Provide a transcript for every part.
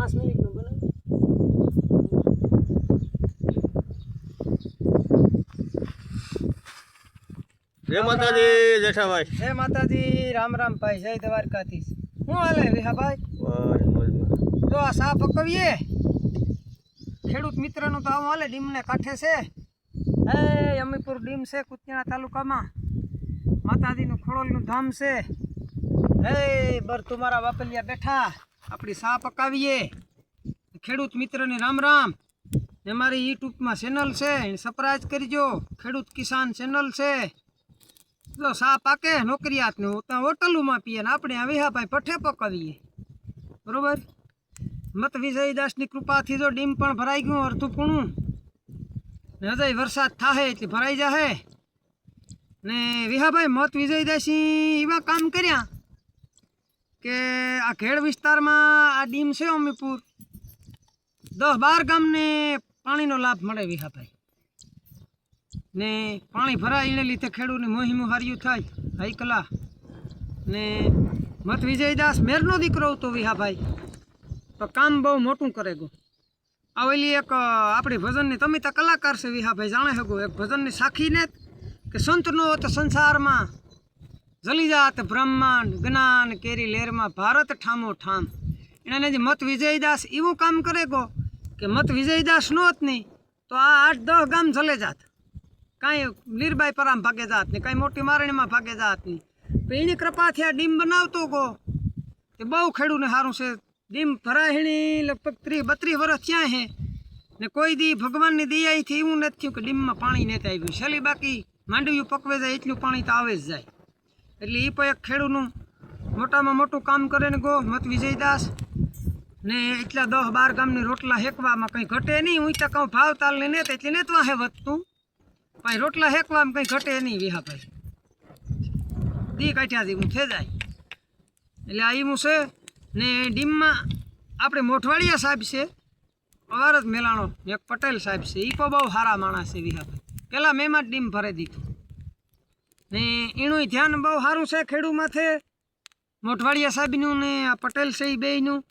પાંચ મિનિટનું બનાવ. જય માતાજી જેઠાભાઈ જય માતાજી રામ રામ ભાઈ જય દ્વારકાથી શું હાલે વિહાભાઈ. જો આ સા પકવીએ. ખેડૂત મિત્રનું તો આવું હાલે ડીમને કાંઠે છે. હે અમીપુર ડીમ છે કુતિયાણા તાલુકામાં. માતાજીનું ખોડોલનું ધામ છે. હે બર તુમારા વાપલિયા બેઠા. આપણી સા પકાવીએ. ખેડૂત મિત્રને રામ રામ. ને મારી યુટ્યુબમાં ચેનલ છે, એને સબસ્ક્રાઇબ કરજો. ખેડૂત કિસાન ચેનલ છે. જો સા પાકે નોકરિયાતને ત્યાં હોટલોમાં પીએ ને આપણે આ વિહાભાઈ પઠે પકાવીએ. બરાબર? મત વિજયદાસની કૃપાથી જો ડીમ પણ ભરાઈ ગયું અડધું ને હજય વરસાદ થાહે એટલે ભરાઈ જાહે. ને વિહાભાઈ મત વિજયદાસી એવા કામ કર્યા. કે આ ખેડ વિસ્તારમાં આ ડીમ છે અમીપુર. દસ બાર ગામને પાણીનો લાભ મળે વિહાભાઈ. ને પાણી ભરાય એને લીધે ખેડૂતને મોહિમું હાર્યું થાય, હાઈકલા. ને મત વિજયદાસ મેરનો દીકરો હતો વિહાભાઈ. તો કામ બહુ મોટું કરે ગો. આ ઓલી એક આપણી ભજનની, તમે તો કલાકાર છે વિહાભાઈ, જાણે હગો, એક ભજનની સાખીને કે સંતનો તો સંસારમાં જલી જાત બ્રહ્માંડ જ્ઞાન કેરી લેરમાં ભારત ઠામો ઠામ. એને જે મત વિજયદાસ એવું કામ કરે ગો? કે મત વિજયદાસ નો જ નહીં, તો આ આઠ દસ ગામ જલે જાત. કાંઈ લીરબાઈ પરામ ભાગે જાત નહીં, કાંઈ મોટી મારણીમાં ભાગે જાત નહીં. તો એની કૃપાથી આ ડીમ બનાવતો ગો. તે બહુ ખેડૂને સારું છે. ડીમ ભરાહીણી લગભગ ત્રીસ બત્રીસ વર્ષ ત્યાં હે. ને કોઈ દી ભગવાનની દયાથી એવું નથી થયું કે ડીમમાં પાણી નથી આવ્યું. છેલ્લી બાકી માંડવ્યું પકવે જાય, એટલું પાણી તો આવે જ જાય. એટલે એ પણ એક ખેડૂતનું મોટામાં મોટું કામ કરે ને ગો, મત વિજયદાસ. ને એટલા દસ બાર ગામની રોટલા હેકવામાં કંઈ ઘટે નહીં. હું ત્યાં કહું ભાવ તાલ ને નેતા એટલે નેતવા હે વધતું. પણ રોટલા હેકવામાં કંઈ ઘટે નહીં વિહાભાઈ. દી કાઠ્યાથી હું થઈ જાય. એટલે આ એવું છે. ને ડીમમાં આપણે મોઠવાડિયા સાહેબ છે. અવાર જ મેલાણો, એક પટેલ સાહેબ છે. એ પણ બહુ સારા માણસ છે વિહાભાઈ. પહેલાં મેમાં જ ડીમ ભરી દીધું. ને એનું ધ્યાન બહુ સારું છે ખેડૂ માથે. મોઠવાડિયા સાહેબનું ને આ પટેલ છે એ બેયનું.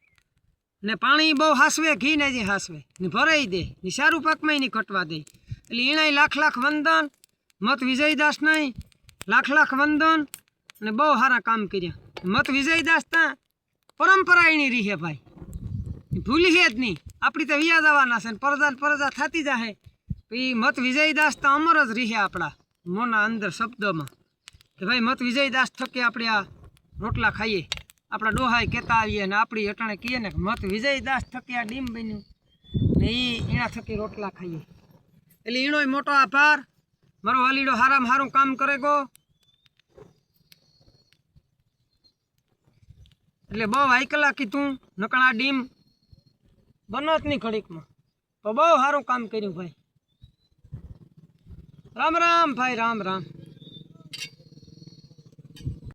ને પાણી બહુ હાસવે, ઘી ને જે હાસવે. ને ભરાઈ દે, ને સારું પાકમાં નહીં ઘટવા દે. એટલે એણાય લાખ લાખ વંદન, મત વિજયદાસ નહીં, લાખ લાખ વંદન, ને બહુ સારા કામ કર્યા. મત વિજયદાસ ત્યાં પરંપરા એની રહી ભાઈ. ભૂલી છે જ નહીં. આપણી તો વ્યાજ આવવાના છે ને પરજા પરજા થતી જાહે. એ મત વિજયદાસ તો અમર જ રહી આપણા. મોના અંદર શબ્દમાં કે ભાઈ મત વિજયદાસ થકી આપણે આ રોટલા ખાઈએ. આપણા ડોહાય કહેતા આવીએ ને આપણી અટાણે કહીએ ને મત વિજયદાસ થકી આ ડીમ બન્યું. ને એ એના થકી રોટલા ખાઈએ. એટલે એનો મોટો આભાર. મારો વાલીડો હારામાં હારું કામ કરે ગો. એટલે બહુ હાઈકલા કીધું, નકણા ડીમ બનો જ નહીં ઘડીકમાં. તો બહુ સારું કામ કર્યું ભાઈ. રામ રામ ભાઈ રામ રામ.